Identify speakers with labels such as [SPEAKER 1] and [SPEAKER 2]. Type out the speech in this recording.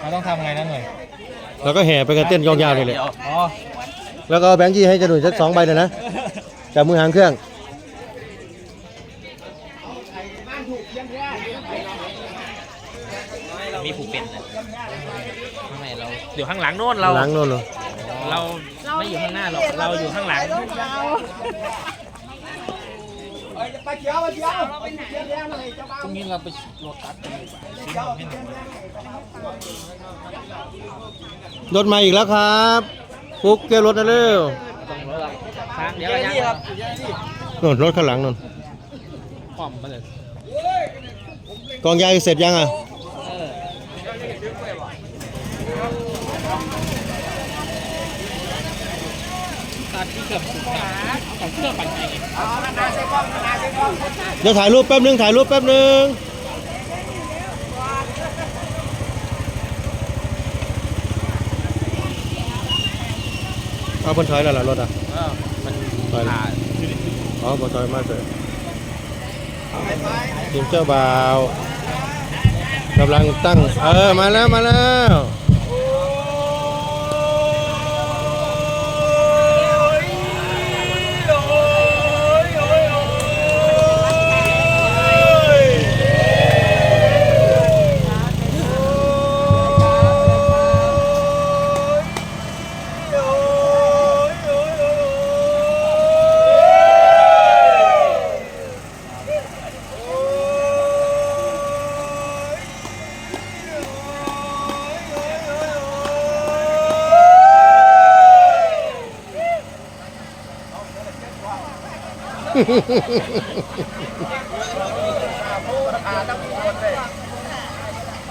[SPEAKER 1] เราต้องทำไงนะหน่อย
[SPEAKER 2] แล้วก็แห่ไปกันเต้นยาวๆนี่แหละ
[SPEAKER 1] อ๋อ
[SPEAKER 2] แล้วก็เอาแบงค์ยี่ให้จะหนุ่ยสักสองใบเลยนะจับมือหางเครื่อง
[SPEAKER 1] มีผูกเป็นเลยทำไมเราอยู่ข้างหลังโน่นเรา
[SPEAKER 2] หลังโน่นเหรอ
[SPEAKER 1] เราไม่อยู่ข้างหน้าหรอก เราอยู่ข้างหลัง พรุ่งนี้เราไปโลตัสกันดีกว่าซื้อนมให้หนู
[SPEAKER 2] รถมาอีกแล้วครับฟุกเกรถนะเร็ว
[SPEAKER 1] ต้องรถทางเดี๋ยวยังครับ
[SPEAKER 2] นู่นรถข้างหลังนู่น
[SPEAKER 1] พร้อมมาเลย
[SPEAKER 2] กองยายเสร็จยังอะ
[SPEAKER 1] เออ ที่เกือบสุดขาของเครื่องปั่นไฟไง
[SPEAKER 2] เดี๋ยวถ่ายรูปแป๊บนึงถ่ายรูปแป๊บนึงเอาบนถอยแล้วล่ะรถอะ
[SPEAKER 1] เออมัน
[SPEAKER 2] ถอยแล้ว
[SPEAKER 1] ขาด
[SPEAKER 2] อ๋อบนถอยมากเลยทีมเจ้าบ่าวกำลังตั้ง เออ มาแล้ว มาแล้ว ราคาต้องมีคน
[SPEAKER 1] เลย